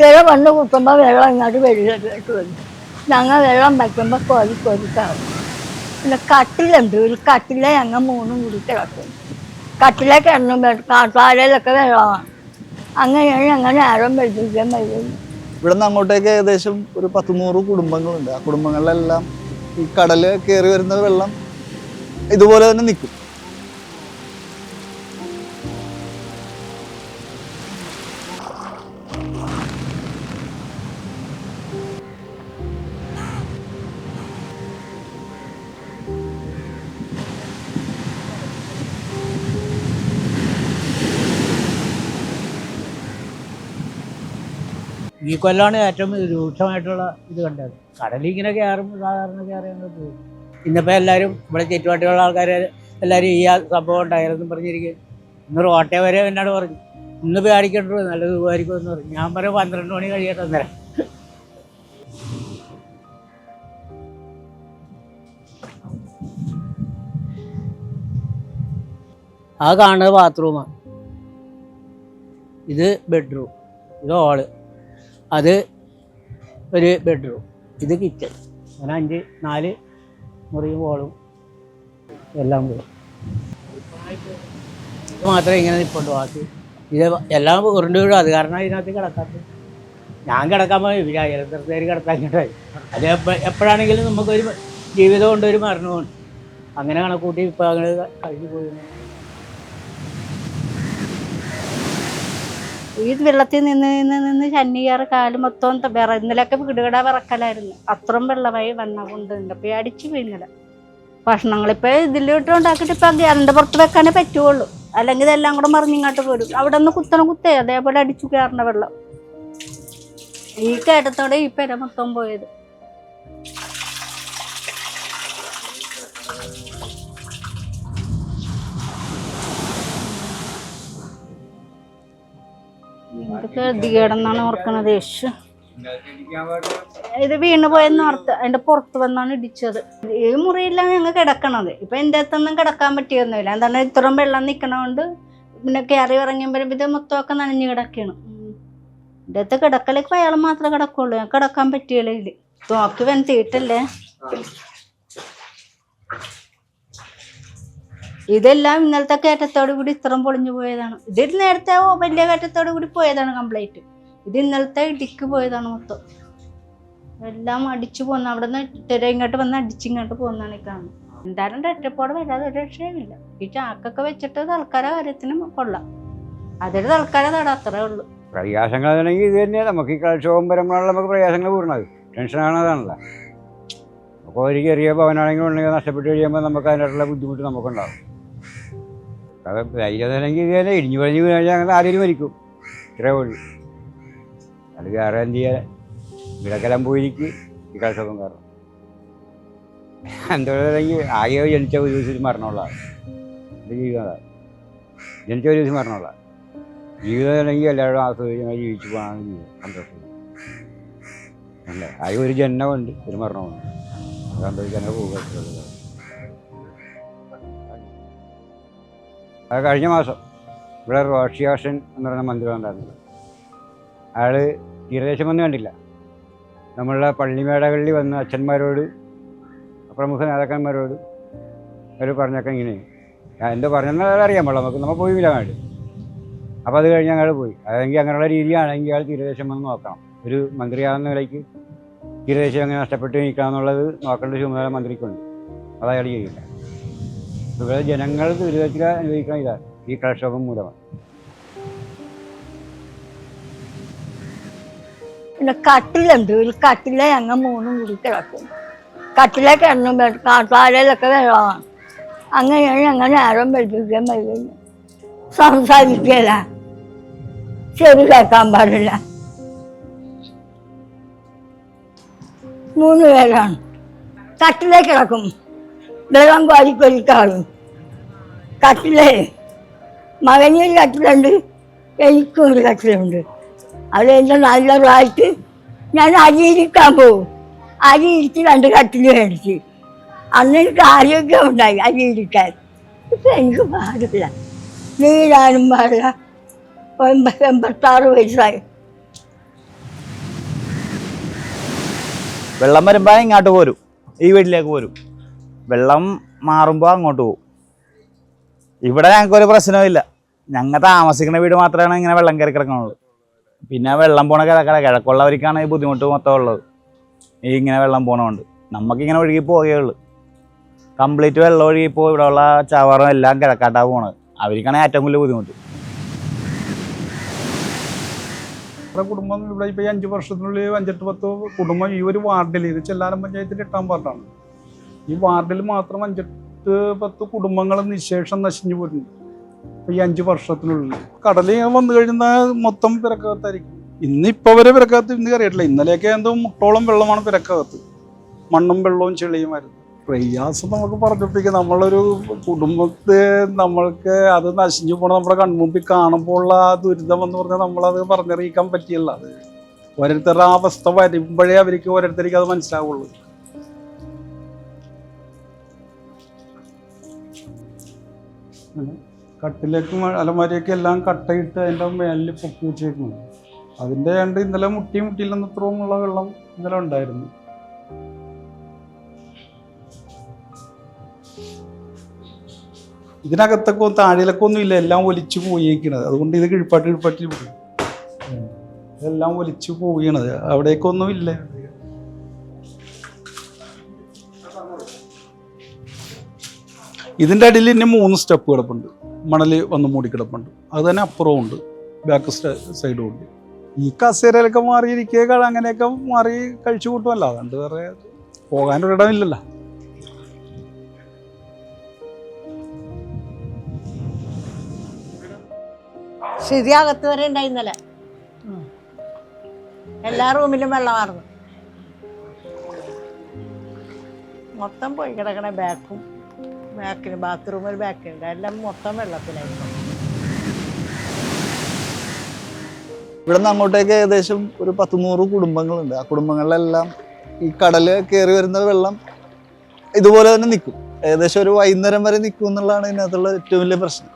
തിര വന്ന് കുത്തുമ്പോൾ വെള്ളം ഇങ്ങോട്ട് വെള്ളിലോട്ട് വരും ഞങ്ങൾ വെള്ളം വയ്ക്കുമ്പോൾ കോരി കോരിക്കാവും പിന്നെ കട്ടിലുണ്ട്. ഒരു കട്ടിലെ ഞങ്ങൾ മൂന്നും കൂടി കിടക്കും കട്ടിലെ കിടന്നു കാട്ടാലയിലൊക്കെ വെള്ളമാണ്. അങ്ങനെയാണ് ഞങ്ങൾ നേരം വെള്ളിക്കാൻ വരും ഇവിടെ നിന്ന് അങ്ങോട്ടേക്ക് ഏകദേശം ഒരു പത്ത് നൂറ് കുടുംബങ്ങളുണ്ട്. ആ കുടുംബങ്ങളിലെല്ലാം ഈ കടൽ കയറി വരുന്ന വെള്ളം ഇതുപോലെ തന്നെ നിൽക്കും. ഈ കൊല്ലമാണ് ഏറ്റവും രൂക്ഷമായിട്ടുള്ള ഇത് കണ്ടത്. കടലിങ്ങനെ കയറുമ്പോൾ സാധാരണ കയറിയാണ് പോകും ഇന്നിപ്പോൾ എല്ലാവരും ഇവിടെ ചുറ്റുപാട്ടിലുള്ള ആൾക്കാർ എല്ലാവരും ഈ സംഭവം ഉണ്ടായിരുന്നു പറഞ്ഞിരിക്കും. ഇന്ന് റോട്ടെ വരെ എന്നോട് പറഞ്ഞു. ഇന്ന് പേടിക്കണ്ടു? നല്ല സുഖമായിരിക്കും എന്ന് പറഞ്ഞു. ഞാൻ പറയും പന്ത്രണ്ട് മണി കഴിയട്ടെ അന്നേരം. ആ കാണുന്നത് ബാത്റൂമാണ് ഇത് ബെഡ്റൂം ഇത് ഹോൾ അത് ഒരു ബെഡ്റൂം ഇത് കിച്ചൺ അങ്ങനെ അഞ്ച് നാല് മുറിയും ഹോളും എല്ലാം കൂടി. മാത്രമേ ഇങ്ങനെ നിൽപ്പുണ്ട് ബാക്കി. ഇത് എല്ലാം ഉരുണ്ട് വീഴും. അത് കാരണം ഇതിനകത്ത് കിടക്കാത്തത്. ഞാൻ കിടക്കാൻ പോയി. ഇവർ അയലത്തരത്തേര് കിടത്താക്കിട്ടായി അത് എപ്പ എപ്പോഴാണെങ്കിലും നമുക്കൊരു ജീവിതമുണ്ട് ഒരു മരണമുണ്ട് അങ്ങനെ കണക്കൂട്ടി ഇപ്പം അങ്ങനെ കഴിഞ്ഞു പോയി. ഈ വെള്ളത്തിൽ നിന്ന് നിന്ന് നിന്ന് ശനിയാറ് കാൽ മൊത്തം വിറ ഇന്നലെയൊക്കെ വീടുകട വിറക്കലായിരുന്നു. അത്രയും വെള്ളമായി വന്ന കൊണ്ട് അടിച്ചു വീണില്ല ഭക്ഷണങ്ങൾ ഇപ്പൊ ഇതിലിട്ട് ഉണ്ടാക്കിയിട്ട് ഇപ്പൊ ഗ്യാരന്റെ പുറത്ത് വെക്കാനേ പറ്റുള്ളൂ. അല്ലെങ്കിൽ ഇതെല്ലാം കൂടെ മറിഞ്ഞിങ്ങോട്ട് പോരും അവിടെ നിന്ന് കുത്തണം കുത്തേ അതേപോലെ അടിച്ചു കയറുന്ന വെള്ളം. ഈ കേട്ടത്തോടെ ഈ പെര മൊത്തം പോയത്. എന്തൊക്കെ ഗതികേടെന്നാണ് ഓർക്കണത് യേശു. ഇത് വീണ് പോയെന്ന് ഓർത്ത് അതിന്റെ പുറത്ത് വന്നാണ് ഇടിച്ചത്. ഈ മുറിയിലാണ് ഞങ്ങൾ കിടക്കണത്. ഇപ്പൊ എന്റെ അടുത്തൊന്നും കിടക്കാൻ പറ്റിയൊന്നുമില്ല. എന്താണ് ഇത്രയും വെള്ളം നിക്കണോണ്ട് പിന്നെ കയറി ഇറങ്ങിയപ്പോൾ ഇത് മൊത്തമൊക്കെ നനഞ്ഞു കിടക്കണം എന്റെ അടുത്ത് കിടക്കലേക്ക് അയാൾ മാത്രമേ കിടക്കുള്ളൂ. ഞാൻ കിടക്കാൻ പറ്റിയില്ല ഇത്. നോക്കി വെന്തിയിട്ടല്ലേ ഇതെല്ലാം ഇന്നലത്തെ കയറ്റത്തോടു കൂടി ഇത്രയും പൊളിഞ്ഞു പോയതാണ്. ഇത് നേരത്തെ വലിയ കയറ്റത്തോടു കൂടി പോയതാണ് കംപ്ലീറ്റ് ഇത് ഇന്നലത്തെ ഇടിക്ക് പോയതാണ് മൊത്തം. എല്ലാം അടിച്ചു പോന്ന. അവിടെ നിന്ന് തിര ഇങ്ങോട്ട് വന്ന് അടിച്ചിങ്ങോട്ട് പോകുന്നതാണ് ഈ കാണുന്നത്. എന്തായാലും രക്ഷപ്പോടെ വരാതെ ഒരു രക്ഷയുമില്ല. ഈ ചാക്കൊക്കെ വെച്ചിട്ട് തൽക്കാല കാര്യത്തിന് കൊള്ളാം. അതൊരു തൽക്കാല തട അത്രേ ഉള്ളൂ. പ്രയാസങ്ങളാണെങ്കിൽ ഇത് തന്നെയാണ് നമുക്ക് ഈ കലോത്സവം വരുമ്പോഴാണ് നമുക്ക് പ്രയാസങ്ങൾ കൂടുന്നത്. ടെൻഷനാണ് അതാണല്ലോ അപ്പോൾ ഒരു ചെറിയ ഭവനാണെങ്കിൽ ഉണ്ടെങ്കിൽ നഷ്ടപ്പെട്ട് കഴിയുമ്പോൾ നമുക്ക് അതിനായിട്ടുള്ള ബുദ്ധിമുട്ട് നമുക്കുണ്ടാവും. അത് ധൈര്യതല്ലെങ്കിൽ ഇത് ഇടിഞ്ഞു പഴിഞ്ഞ് കഴിഞ്ഞാൽ അങ്ങനെ ആരെങ്കിലും മരിക്കും. ഇത്രേ ഉള്ളൂ. അത് വേറെ എന്ത് ചെയ്യാൻ? വിളക്കെല്ലാം പോയിരിക്കും. ഈ കൽക്ഷോഭം കാരണം. എന്തുകൊണ്ടെങ്കിൽ ആകെ ജനിച്ച ഒരു ദിവസം മരണമുള്ളതാണ് എന്റെ ജീവിതം അതാണ് ജനിച്ച ഒരു ദിവസം മരണമുള്ള ജീവിതം അല്ലെങ്കിൽ എല്ലാവരും ആസ്വദിച്ച് ജീവിച്ചു പോകാൻ സന്തോഷം. അല്ലേ? ആകെ ഒരു ജന്മമുണ്ട് ഒരു മരണമുണ്ട് സന്തോഷിക്കാനേ പോകുക. അത് കഴിഞ്ഞ മാസം ഇവിടെ റോഷിയാഷൻ എന്ന് പറയുന്ന മന്ത്രി ഉണ്ടായിരുന്നത് അയാൾ തീരദേശം വന്ന് കണ്ടില്ല. നമ്മളുടെ പള്ളിമേടകളിൽ വന്ന അച്ഛന്മാരോട് പ്രമുഖ നേതാക്കന്മാരോട് അവർ പറഞ്ഞൊക്കെ ഇങ്ങനെ. എന്തോ പറഞ്ഞെന്നാൽ അറിയാൻ പാടില്ല. നമുക്ക് നമ്മൾ പോയില്ല അങ്ങോട്ട് അപ്പോൾ അത് കഴിഞ്ഞ് അങ്ങോട്ട് പോയി. അതെങ്കിൽ അങ്ങനെയുള്ള രീതിയാണെങ്കിൽ അയാൾ തീരദേശം വന്ന് നോക്കണം. ഒരു മന്ത്രിയാകുന്ന നിലയ്ക്ക് തീരദേശം എങ്ങനെ നഷ്ടപ്പെട്ട് നിൽക്കാമെന്നുള്ളത് നോക്കേണ്ട ചുമതല മന്ത്രിക്കുണ്ട്. അത് അയാൾ ചെയ്യില്ല. ഇവിടെ ജനങ്ങൾ ദുരിതത്തിൽ ഇതാ ഈ കലക്ഷോഭം മൂലമാണ്. പിന്നെ കട്ടിലുണ്ട് ഒരു കട്ടിലെ ഞങ്ങൾ മൂന്നും കൂടി കിടക്കും. കട്ടിലെ കിടന്നു കാട്ടാലയിലൊക്കെ വെള്ളമാണ്. അങ്ങനെയാണ് ഞങ്ങൾ നേരം വെളുപ്പിക്കാൻ വരുന്നത് സംസാരിക്കില്ല ചെവി കേൾക്കാൻ പാടില്ല. മൂന്ന് പേരാണ്. കട്ടിലേ കിടക്കും. വെള്ളം കോരി കൊരിക്കാളും കട്ടിലേ. മകനൊരു കട്ടിലുണ്ട്. എനിക്കും ഒരു കട്ടിലുണ്ട്. അവിടെ എന്റെ നല്ല പ്രായത്ത് ഞാൻ അരിയിരിക്കാൻ പോകും. അരി ഇരിച്ച് രണ്ട് കട്ടിൽ മേടിച്ച്. അന്ന് എനിക്ക് ആരോഗ്യം ഉണ്ടായി അരി ഇരിക്കാൻ ഇപ്പം എനിക്ക് പാടില്ല. നീരാനും പാടില്ല. ഒമ്പത് എൺപത്താറ് വയസ്സായി. വെള്ളം വരുമ്പോൾ ഇങ്ങോട്ട് പോരും. ഈ വീട്ടിലേക്ക് പോരും. വെള്ളം മാറുമ്പോൾ അങ്ങോട്ട് പോകും ഇവിടെ ഞങ്ങൾക്ക് ഒരു പ്രശ്നവുമില്ല ഞങ്ങൾ താമസിക്കുന്ന വീട് മാത്രമാണ് ഇങ്ങനെ വെള്ളം കയറി കിടക്കണുള്ളൂ പിന്നെ വെള്ളം പോണ കിഴക്കട കിഴക്കുള്ളവർക്കാണ് ഈ ബുദ്ധിമുട്ട് മൊത്തം ഉള്ളത്. ഈ ഇങ്ങനെ വെള്ളം പോണതുകൊണ്ട് നമുക്കിങ്ങനെ ഒഴുകി ഉള്ളൂ. കംപ്ലീറ്റ് വെള്ളം ഒഴുകി പോകും ഇവിടെയുള്ള ചവറും എല്ലാം കിഴക്കാട്ടാ പോണത്. അവർക്കാണ് ഏറ്റവും വലിയ ബുദ്ധിമുട്ട്. നമ്മുടെ കുടുംബം ഇവിടെ ഇപ്പോൾ ഈ അഞ്ച് വർഷത്തിനുള്ളിൽ അഞ്ചെട്ട് പത്ത് കുടുംബം ഈ ഒരു വാർഡിൽ ഇത് ചെല്ലാനം പഞ്ചായത്തിന്റെ എട്ടാം വാർഡാണ്. ഈ വാർഡിൽ മാത്രം അഞ്ചെട്ട് പത്ത് കുടുംബങ്ങൾ നിശേഷം നശിഞ്ഞു പോയിട്ടുണ്ട്. ഈ അഞ്ച് വർഷത്തിനുള്ളിൽ. കടലിൽ വന്നു കഴിഞ്ഞാൽ മൊത്തം പിറക്കകത്തായിരിക്കും ഇന്നിപ്പോൾ വരെ പിറക്കകത്ത് ഇന്ന് കറിയിട്ടില്ല ഇന്നലെയൊക്കെ എന്തോ മുട്ടോളം വെള്ളമാണ് പിറക്കകത്ത് മണ്ണും വെള്ളവും ചെളിയും ചെളിയുമായിരുന്നു പ്രയാസം നമുക്ക് പറഞ്ഞിപ്പിക്കുക നമ്മളൊരു കുടുംബത്തെ നമ്മൾക്ക് അത് നശിഞ്ഞു പോണ നമ്മുടെ കൺമുമ്പിൽ കാണുമ്പോൾ ആ ദുരിതം എന്ന് പറഞ്ഞാൽ നമ്മളത് പറഞ്ഞറിയിക്കാൻ പറ്റിയല്ല. അത് ഓരോരുത്തരുടെ അവസ്ഥ വരുമ്പോഴേ അവർക്ക് ഓരോരുത്തർക്ക് അത് മനസ്സിലാവുള്ളൂ. കട്ടിലേക്കും അലമാരിയൊക്കെ എല്ലാം കട്ടയിട്ട് അതിന്റെ മേലിൽ പൊക്കി വെച്ചേക്കുന്നു അതിന്റെ രണ്ട് ഇന്നലെ മുട്ടി മുട്ടിയില്ലെന്ന് വെള്ളം ഇന്നലെ ഉണ്ടായിരുന്നു. ഇതിനകത്തൊക്കെ താഴിലൊക്കെ ഒന്നുമില്ല എല്ലാം ഒലിച്ചു പോയേക്കണത്. അതുകൊണ്ട് ഇത് കിഴിപ്പാട്ട് കിഴിപ്പാട്ടിൽ പോയി ഇതെല്ലാം ഒലിച്ചു പോവുകയാണത് അവിടേക്കൊന്നും ഇല്ല. ഇതിന്റെ അടിയിൽ ഇനി മൂന്ന് സ്റ്റെപ്പ് കിടപ്പുണ്ട് മണൽ വന്ന് മൂടിക്കിടപ്പുണ്ട് അത് തന്നെ അപ്പുറവും ഉണ്ട്. ബാക്ക് സൈഡും ഉണ്ട്. ഈ കസേരയിലൊക്കെ മാറിയിരിക്കുക അങ്ങനെയൊക്കെ മാറി കഴിച്ചു കൂട്ടുമല്ല. അതുകൊണ്ട് വേറെ പോകാനൊരിടമില്ലല്ലോ അകത്ത് വരെ ഉണ്ടായി ഇന്നലെ. ഉം. എല്ലാ റൂമിലും വെള്ളമായിരുന്നു മൊത്തം പോയി കിടക്കണ ബാക്കും ബാക്കിന് ബാത്റൂമിൽ ബാക്കിലുണ്ട്. എല്ലാം മൊത്തം വെള്ളത്തിലായിരുന്നു. ഇവിടെ നിന്ന് അങ്ങോട്ടേക്ക് ഏകദേശം ഒരു പത്ത് നൂറ് കുടുംബങ്ങളുണ്ട്. ആ കുടുംബങ്ങളിലെല്ലാം ഈ കടൽ കയറി വരുന്ന വെള്ളം ഇതുപോലെ തന്നെ നിൽക്കും. ഏകദേശം ഒരു വൈകുന്നേരം വരെ നിൽക്കും എന്നുള്ളതാണ് ഇതിനകത്തുള്ള ഏറ്റവും വലിയ പ്രശ്നം.